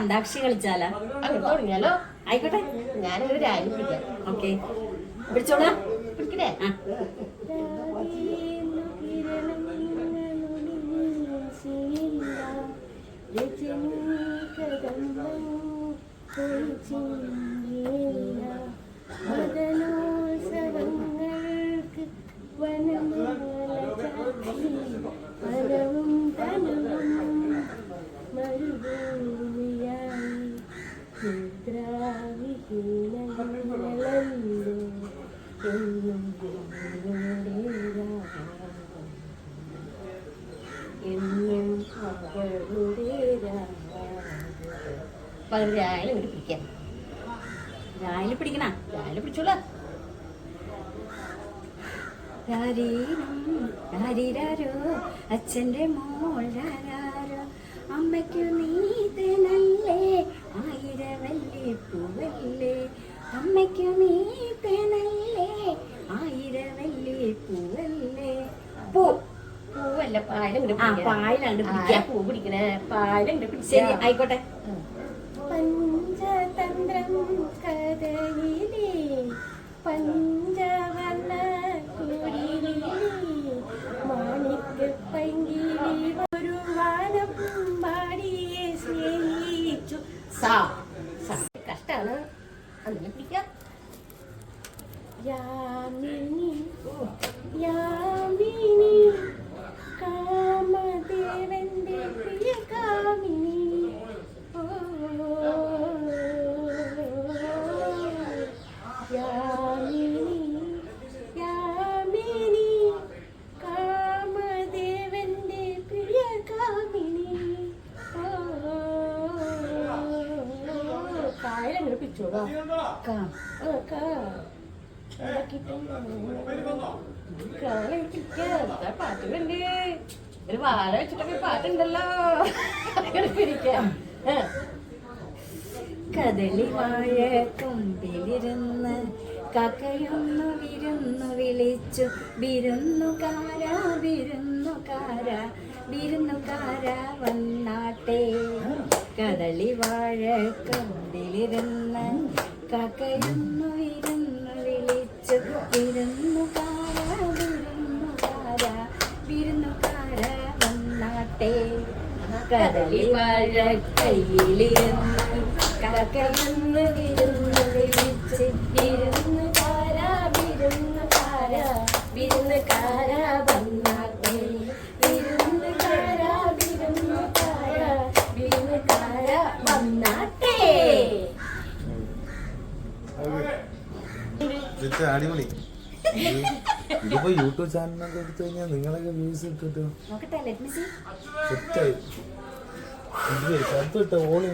അന്താക്ഷരി കളിച്ചാലോ? തുടങ്ങിയാലോ? ആയിക്കോട്ടെ. ഞാനൊരു രാജ്യം പിടിക്കാം. ഓക്കെ. പിടിച്ചോളാം. പിടിക്കണേ ആ മദനോത്സവങ്ങൾക്ക് വനവും അച്ഛന്റെ മോൾ രാരാരോ അമ്മയ്ക്കു നീതനല്ലേ? ആയിരവല്ലേ പൂവല്ലേ? അമ്മയ്ക്കു നീ പൂവല്ല പായലും ആ പിടിക്കാം. പായലാണ്ട് ആരാ പിടിക്കാം. പൂ പിടിക്കണേ. പായലും ശരി ആയിക്കോട്ടെ. പഞ്ചതന്ത്രം കഥയിലേ പഞ്ചവർണ മാണിക്ക പങ്കിലി ഒരു വാനം പാടിയെ സ്നേഹിച്ചു. സാ. കഷ്ടാണ്. അങ്ങനെ പിടിക്കാം. യാമിനി യാമിനി. ദാ പാട്ട് കണ്ടേ. ഒരു വാഴ വെച്ചിട്ടൊക്കെ പാട്ടുണ്ടല്ലോ. അങ്ങനെ പിടിക്കാം. കദളി വാഴ കൊമ്പിലിരുന്ന് കക്കയൊന്നു വിരുന്നു വിളിച്ചു. വിരുന്നുകാര വിരുന്നുകാര വിരുന്നുകാര വന്നാട്ടെ. കദളി വാഴ കൊമ്പിലിരുന്ന് കക്കയൊന്നു വിരുന്നു വിളിച്ചു വിരുന്നുകാര വിരുന്നുകാര വിരുന്നുകാര വന്നാട്ടെ. കദളി വാഴ കയ്യിലിരുന്ന് കക്കയൊന്ന് വിരുന്ന് വിളിച്ച് വിരുന്നുകാര വിരുന്നുകാര വിരുന്നുകാര വന്നാട്ടെ വിരുന്നുകാര വിരുന്നുകാര വിരുന്നുകാര വന്നാട്ടെ. അടിപൊളി. ഇത് ഇതിപ്പോ യൂട്യൂബ് ചാനലിനൊക്കെ എടുത്തു കഴിഞ്ഞാൽ നിങ്ങളൊക്കെ വ്യൂസ് കിട്ടും. സെറ്റായി. ശബ്ദം ഇട്ട ഓളി.